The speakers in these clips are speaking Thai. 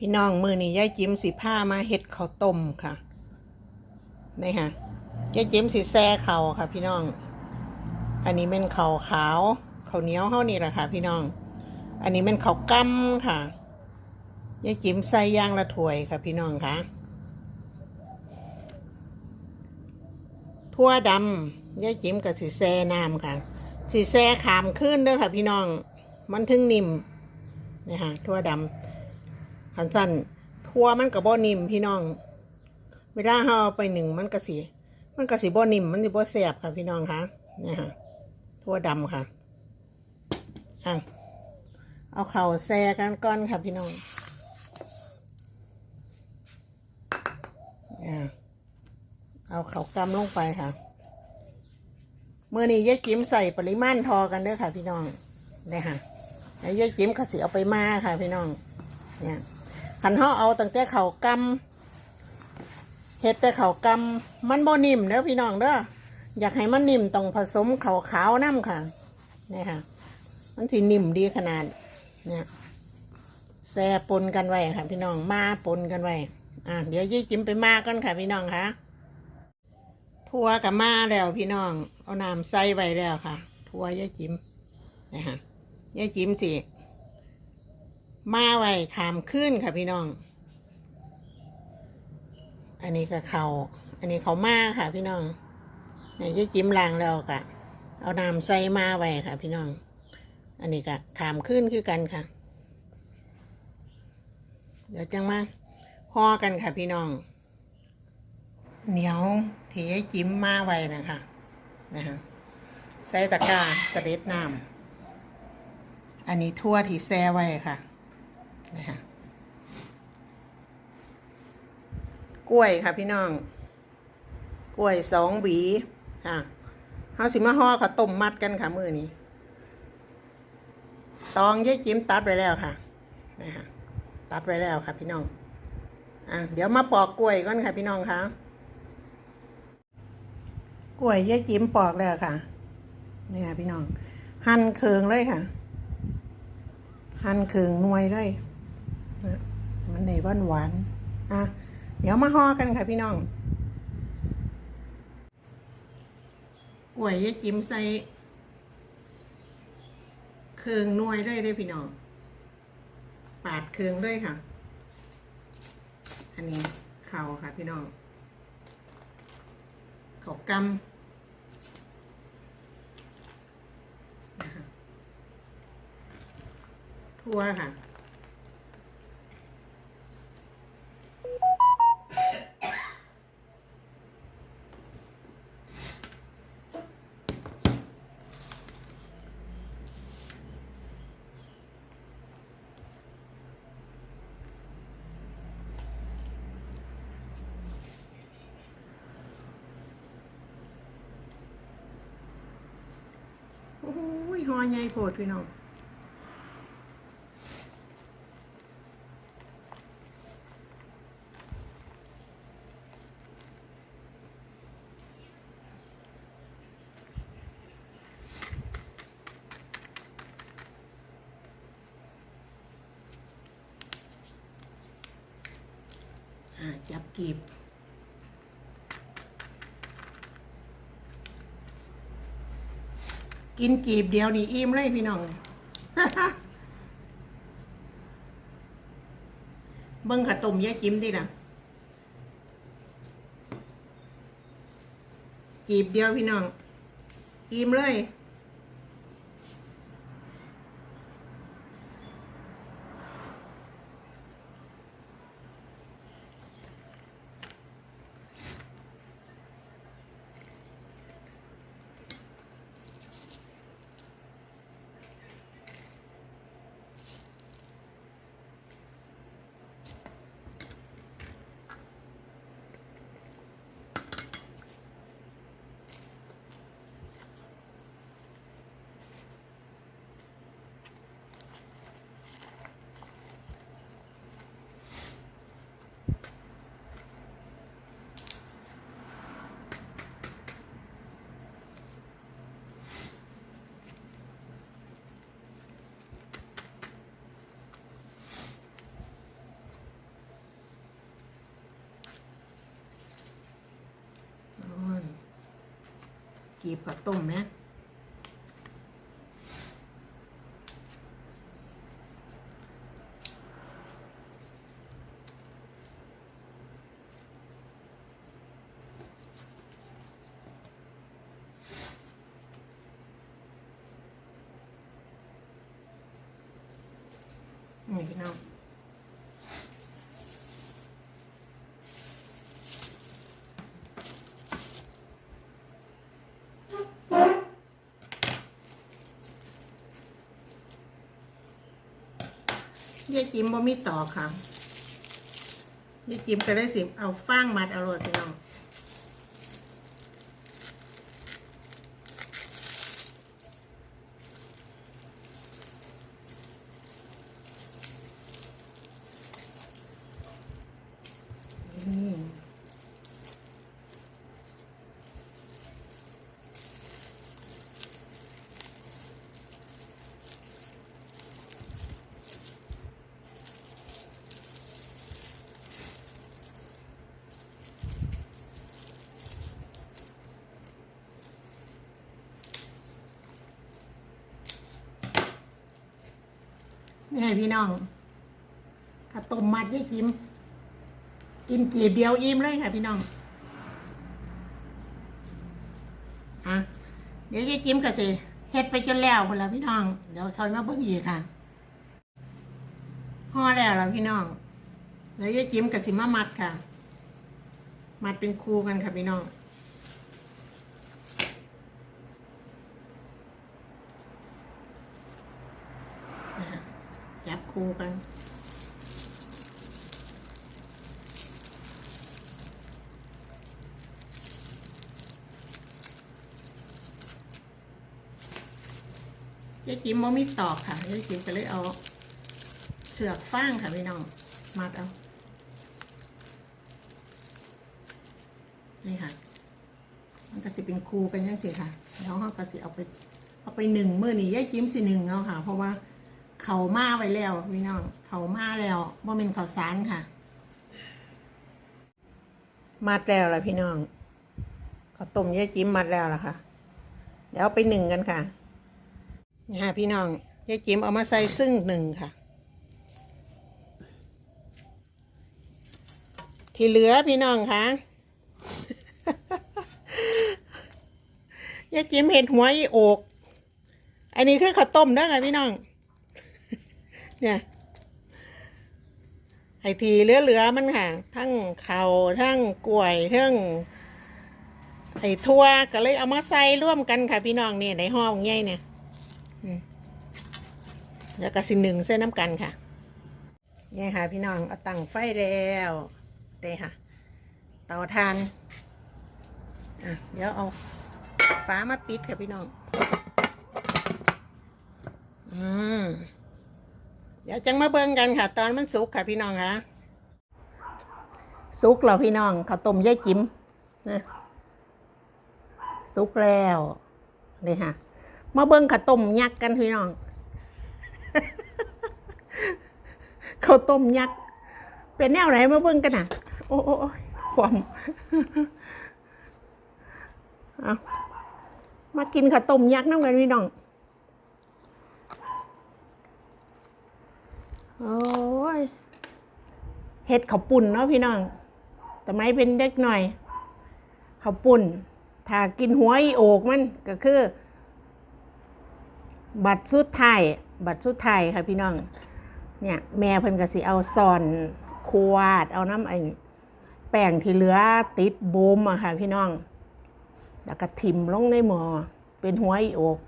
พี่น้องมือนี่ยายจิ้มสีผ้ามาเฮ็ดข้าวต้มค่ะนี่ค่ะยายจิ้มสีแซ่เข่าวค่ะ พี่น้อง อันนี้เป็นข้าวขาวข้าวเหนียวเท่านี้แหละค่ะ พี่น้อง อันนี้เป็นข้าวกั้มค่ะยายจิ้มใส่ย่างละถ้วยค่ะ พี่น้องค่ะทั่วดำยายจิ้มกับสีแซ่น้ำค่ะสีแซ่ขามขึ้นเด้อค่ะ พี่น้อง มันถึงนิ่มนี่ค่ะทั่วดำ ขันสั้นทั่วมันกับบ่นิ่มพี่น้อง เวลาเราเอาไปหนึ่งมันก็สีมันก็สีบ่นิ่มมันสิบ่แสบค่ะพี่น้องคะเนี่ยค่ะทั่วดำค่ะอะเอาเข่าแซ่กันก้อนค่ะพี่น้องอะเอาเข่ากำลงไปค่ะเมื่อนี้ยายจิ้มใส่ปริมาณทอกันเด้อค่ะ พี่น้องเนี่ยค่ะแล้วยายจิ้มก็สิเอาไปมาค่ะ พี่น้อง เนี่ย ขันห่อเอาตั้งแต่เขากำเฮ็ดแต่เขากำมันบ่นิ่มเด้อพี่น้องเด้ออยากให้มันนิ่มต้องผสมเขาขาวน้ำค่ะนี่ค่ะ มันสินิ่มดีขนาดเนี่ยแซ่ปนกันไว้ค่ะ พี่น้องมาปนกันไว้อะเดี๋ยวยี่จิ้มไปมากันค่ะ พี่น้องค่ะทั่วกับมาแล้วพี่น้องเอาน้ำใส่ไว้แล้วค่ะ ทั่วยี่จิ้มนะฮะยี่จิ้มสิ มาไว้ขามขึ้นค่ะพี่น้อง อันนี้ก็เขาอันนี้เขามาค่ะพี่น้องเนี่ยยจิ้มลางแล้วกะเอาน้ำใส่มาไว้ค่ะ พี่น้อง อันนี้ก็ขามขึ้นคือกันค่ะ เดี๋ยวจังมาห่อกันค่ะพี่น้อง เหนียวที่ยจิ้มมาไว้นะคะนะคะใส่ตะกร้าสเด็ดน้ำอันนี้ทั่วที่แซ่ไว้ค่ะ นะคะกล้วยค่ะพี่น้อง กล้วยสองหวีค่ะเฮาสิมาห่อขาต้มมัดกันค่ะมือนี้ตองยายจิ้มตัดไปแล้วค่ะนะคะตัดไปแล้วค่ะ พี่น้องอะเดี๋ยวมาปอกกล้วยก่อนค่ะ พี่น้องค่ะกล้วยยายจิ้มปอกแล้วค่ะนี่ค่ะพี่น้องหั่นเคืองเลยค่ะ หั่นเคืองหน่วยเลย มันในหวานหวานอะเดี๋ยวมาห่อกันค่ะพี่น้องกล้วยยายจิ้มใส่เครื่องนวยเลยได้อพี่น้อง ปาดเครื่องเลยค่ะ อันนี้เข่าค่ะพี่น้องเข่ากำทั่วค่ะ โอ้ย หอใหญ่โพดพี่น้องอ่าจับกีบ กินจีบเดียวนี่อิ่มเลยพี่น้องเบิ้งขาตุ่มยายจิ้มดินะจีบเดียวพี่น้องอิ่มเลย อ กีบกับต้มไหมนี่พี่น้อง ยายจิมบ่มีต่อค่ะยายจิมก็ได้สิ เอาฟางมัดเอาโรดพี่น้อง นี่ นี่ให้พี่น้องข้าวต้มมัดยายจิมกินกีบเดียวอิ่มเลยค่ะพี่น้องอะเดี๋ยวยายจิ้มกันสิเฮ็ดไปจนแล้วคนละพี่น้อง เดี๋ยวคอยมาเบิ่งอีกค่ะห่อแล้วล่ะพี่น้อง เดี๋ยวยายจิ้มกับสิมามัดค่ะ มัดเป็นคู่กันค่ะพี่น้องนะคะ ปูกันยายจิมบ่มีตอกค่ะยายจิมก็เลยเอาเสือกฟางค่ะพี่น้อง มัดเอา นี่ค่ะ มันก็สิเป็นครูเป็นยังสิค่ะ แล้วเขาก็สิเอาไป เอาไปหนึ่งเมื่อนี้ยายจิมสิหนึ่งเอาค่ะ เพราะว่า เขามาไว้แล้วพี่น้องเขามาแล้วว่าเป็นข้าวสารค่ะ มัดแล้วล่ะพี่น้องข้าต้มยายจิ้มมัดแล้วล่ะค่ะเดี๋ยวไปหนึ่งกันค่ะนี่ค่ะพี่น้องยายจิ๋มเอามาใส่ซึ่งหนึ่งค่ะ ที่เหลือพี่น้องคะยายจิ๋มเห็ดหัวอีโอกอันนี้คือข้าวต้มเด้อค่ะพี่น้อง เนี่ย ไอทีเหลือๆมันค่ะ ทั้งเขาทั้งกล้วยทั้งไอทั่วก็เลยเอามาใส่ร่วมกันค่ะพี่น้องเนี่ยในห้องใหญ่เนี่ยแล้วก็สิหนึ่งเส้นน้ำกันค่ะเนี่ยค่ะ พี่น้องเอาตั้งไฟแล้วเด้ค่ะ เตาทานอะเดี๋ยวเอาฟ้ามาปิดค่ะพี่น้อง อืม ดี๋ยวจังมาเบิ่งกันค่ะ ตอนมันสุกค่ะพี่น้องค่ะสุกแล้วพี่น้องข้าวต้มยายจิ๋มนะสุกแล้วนี่ค่ะ มาเบิ่งข้าวต้มยักษ์กันพี่น้องข้าวต้มยักษ์เป็นแนวไหนมาเบิ่งกันน่ะ โอ้โอ้โอ้ยความเอามากินข้าวต้มยักษ์น้ำกันพี่น้อง โอ้ยเห็ดข้าวปุ่นเนาะพี่น้องแต่ไม่เป็นเด็กหน่อยข้าวปุ่น ถ้ากินหัวอีโอกมันก็คือ บัตรสุดท้ายบัตรสุดท้ายค่ะพี่น้อง เนี่ยแม่เพิ่นก็สิเอาซอนควาดเอาน้ำไอ้แป้งที่เหลือติดโบมอะค่ะพี่น้อง แล้วก็ทิ่มลงในหม้อเป็นหัวอีโอก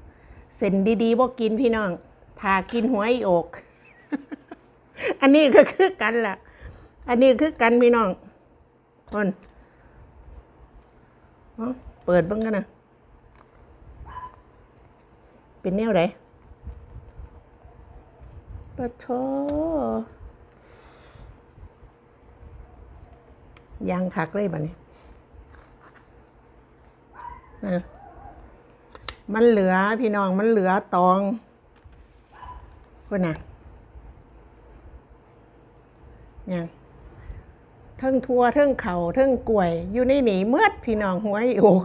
เส้นดีๆบ่กินพี่น้องถ้ากินหัวอีโอก อันนี้ก็คือกันล่ะ อันนี้คือกันพี่น้องคนเปิดบ้างกันนะเป็นแนวไหนปะโทยางคักเลยบัดนี้นะมันเหลือพี่น้องมันเหลือตองคนน่ะ ไงเทิงทัวเทิงเขาเทิงกล้วย อยู่ในหนีเมื่อดพี่น้องหัวอีอก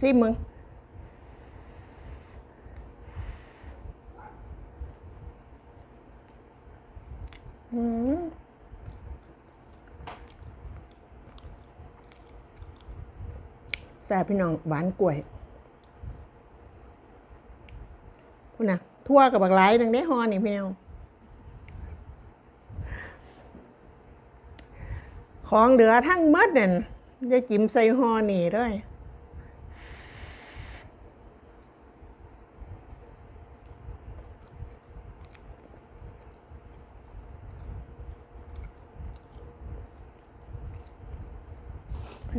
ซิมึงอแซ่พี่น้องหวานกล้วย พูดนะทั่วกับบักไหลหนึ่งได้ฮอนี่พี่น้องของเหลือทั้งหมดเนี่ยจะจิ้มใส่ฮอนี่ด้วย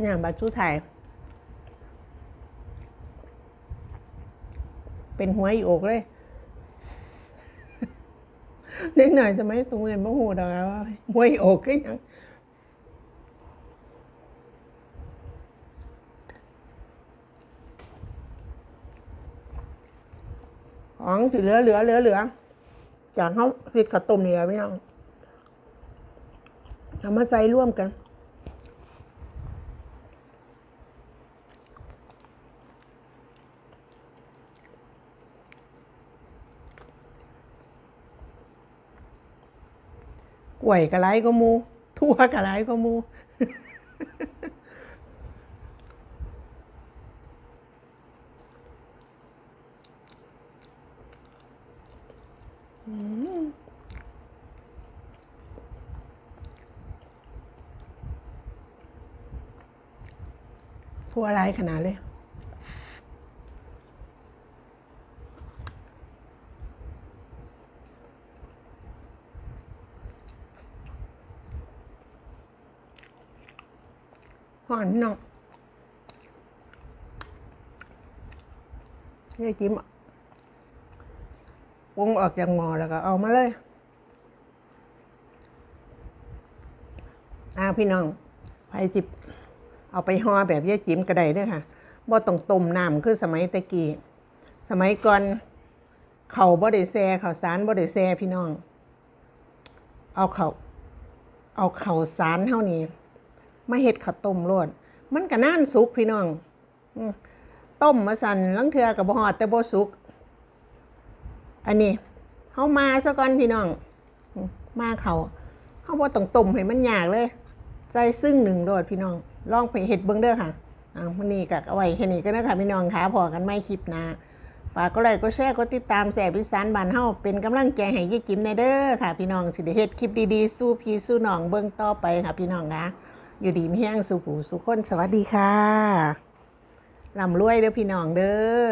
อย่างบัตรชุไทย เป็นหัวอีอกเลยเล็กหน่อยจะไมตรงเงินบ่หูดอกว่าหัวอีอกก็ยังของสิเหลือเหลือเหลือเหลือจากเขาสิดข้าวต้มนี่แหละพี่น้องเอามาใส่ร่วมกัน วยกะไรก็มูทั่วกะไรก็มูทั่วไรขนาดเลย หวานเนาะนี่จิ้มวงออกจากหม้อแล้วก็เอามาเลยอาพี่น้องไผ่จิบเอาไปห่อแบบยายจิ๋มก็ไดเด้อค่ะบ่ต้องต้มน้ำคือสมัยตะกี้ สมัยก่อนเขาบ่ได้แซ่ข้าสารบ่ได้แซ่พี่น้อง เอาเขาเอาเขาสารเท่านี้ มาเฮ็ดข้าวต้มโลด มันก็น่านสุกพี่น้องต้มมาสั่นลังเทือกับบ่ฮอดแต่บ่สุก อันนี้เฮามาซะก่อนพี่น้อง มาเขาเฮาบ่ต้องต้มให้มันยากเลยใส่ซึ่งหนึ่งโดดพี่น้อง ลองไปเฮ็ดเบิ่งเด้อค่ะอ่ามื้อนี้ก็เอาไว้แค่นี้ก็นะค่ะพี่น้องค่ะพอกันไม่คลิปน้าฝากก็ไลค์ก็แชร์ก็ติดตามแสบอีสานบานเฮาเป็นกำลังใจให้ยายกิมในเด้อค่ะ พี่น้องสิได้เฮ็ดคลิปดีๆ สู้พี่สู้น้องเบิ่งต่อไปค่ะพี่น้องค่ะ อยู่ดีไม่แห้งสุขูสุขคนสวัสดีค่ะลำรวยเด้อพี่น้องเด้อ